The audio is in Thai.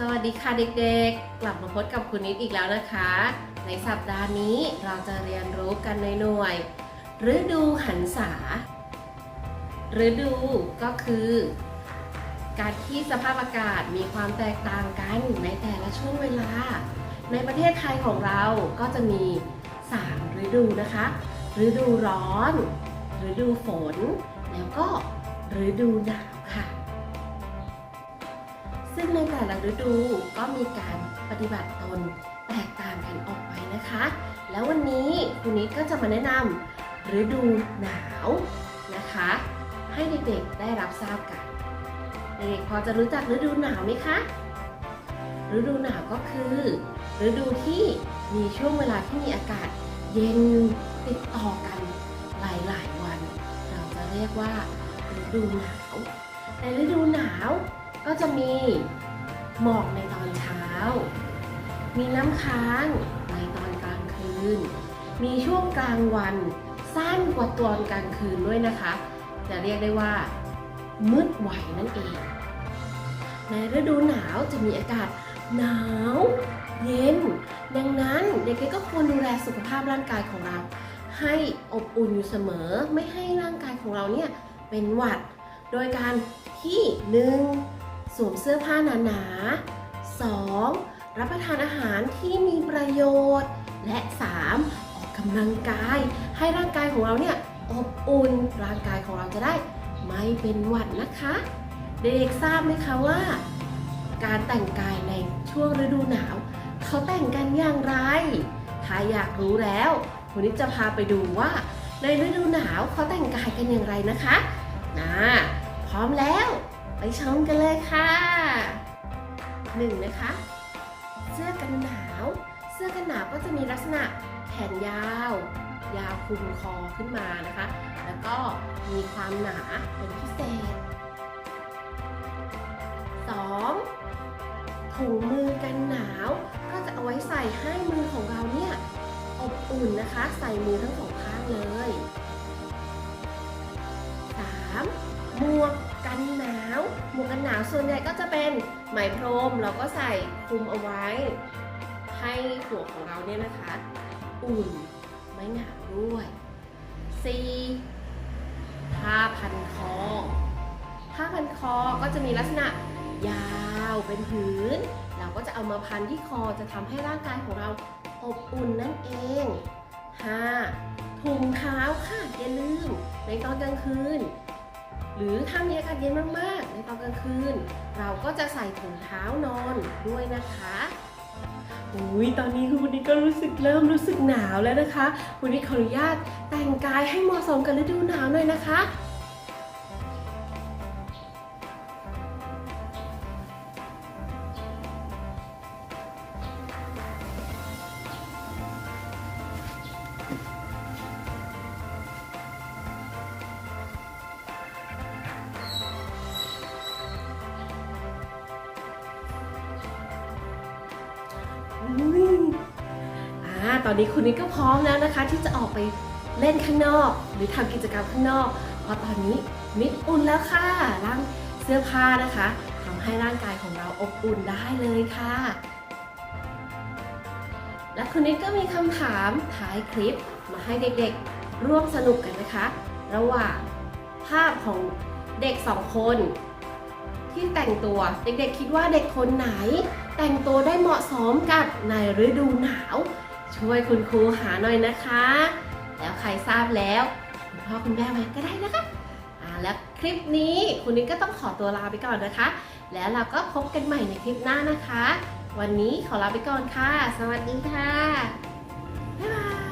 สวัสดีค่ะเด็กๆ กลับมาพบกับคุณนิดอีกแล้วนะคะ ในสัปดาห์นี้เราจะเรียนรู้กันในหน่วยฤดูหันษาฤดูก็คือ การที่สภาพอากาศมีความแตกต่างกันในแต่ละช่วงเวลา ในประเทศไทยของเราก็จะมี 3 ฤดูนะคะ ฤดูร้อน ฤดูฝน แล้วก็ฤดูหนาวค่ะ ซึ่งในแต่ละฤดูก็มีการปฏิบัติตนแตกต่างกันออกไปนะคะ แล้ววันนี้คุณนิดก็จะมาแนะนำฤดูหนาวนะคะ ให้เด็กๆได้รับทราบกันเด็กๆพอจะรู้จักฤดูหนาวไหมคะฤดูหนาวก็คือฤดูที่มีช่วงเวลาที่มีอากาศเย็นติดต่อกันหลายๆวัน เราจะเรียกว่าฤดูหนาว ในฤดูหนาว ก็จะมีหมอกในตอนเช้า มีน้ำค้างในตอนกลางคืน มีช่วงกลางวันสั้นกว่าตอนกลางคืนด้วยนะคะ จะเรียกได้ว่า มืดไหวนั่นเอง ในฤดูหนาวจะมีอากาศหนาวเย็น ดังนั้นเด็กๆก็ควรดูแลสุขภาพร่างกายของเรา ให้อบอุ่นอยู่เสมอ ไม่ให้ร่างกายของเราเนี่ยเป็นหวัด โดยการที่หนึ่ง สวมเสื้อผ้าหนาๆสองรับประทานอาหารที่มีประโยชน์ และสามออกกำลังกาย ให้ร่างกายของเราเนี่ยอบอุ่น ร่างกายของเราจะได้ไม่เป็นหวัดนะคะ เด็กๆทราบไหมคะว่า การแต่งกายในช่วงฤดูหนาว เขาแต่งกันอย่างไร ถ้าอยากรู้แล้ววันนี้จะพาไปดูว่าในฤดูหนาวเขาแต่งกายกันอย่างไรนะคะนะพร้อมแล้ว ไปชมกันเลยค่ะหนึ่งนะคะ เสื้อกันหนาว เสื้อกันหนาวก็จะมีลักษณะแขนยาว ยาวคลุมคอขึ้นมานะคะ แล้วก็มีความหนาเป็นพิเศษ 2. ถุงมือกันหนาว ก็จะเอาไว้ใส่ให้มือของเราเนี่ยอบอุ่นนะคะ ใส่มือทั้งสองข้างเลย วกกันหนาว หมวกกันหนาวส่วนใหญ่ก็จะเป็นไหมพรมเราก็ใส่คลุมเอาไว้ ให้หัวของเราเนี่ยนะคะ อุ่นไม่หนาวด้วย 4. ผ้าพันคอ ผ้าพันคอก็จะมีลักษณะยาวเป็นผืน เราก็จะเอามาพันที่คอจะทำให้ร่างกายของเราอบอุ่นนั่นเอง 5. ถุงเท้าค่ะอย่าลืมในตอนกลางคืน หรือถ้ามีอากาศเย็นมากๆ ในตอนกลางคืน เราก็จะใส่ถุงเท้านอนด้วยนะคะอุ้ยตอนนี้คุณนิก็รู้สึกเริ่มรู้สึกหนาวแล้วนะคะคุณนิดขออนุญาตแต่งกายให้เหมาะสมกับฤดูหนาวหน่อยนะคะ อ่าตอนนี้คุณนิดก็พร้อมแล้วนะคะ ที่จะออกไปเล่นข้างนอก หรือทำกิจกรรมข้างนอกเพราะตอนนี้นิดอุ่นแล้วค่ะร่างเสื้อผ้านะคะทำให้ร่างกายของเราอบอุ่นได้เลยค่ะ และคุณนิดก็มีคำถามท้ายคลิปมาให้เด็กๆร่วมสนุกกันนะคะ ระหว่างภาพของเด็กสองคน ที่แต่งตัว เด็กๆคิดว่าเด็กคนไหน แต่งตัวได้เหมาะสมกับในฤดูหนาว ช่วยคุณครูหาหน่อยนะคะ แล้วใครทราบแล้วคุณพ่อคุณแม่ไว้ก็ได้นะคะอ่าแล้วคลิปนี้คุณนิดก็ต้องขอตัวลาไปก่อนนะคะ แล้วเราก็พบกันใหม่ในคลิปหน้านะคะ วันนี้ขอลาไปก่อนค่ะ สวัสดีค่ะ บ๊ายบาย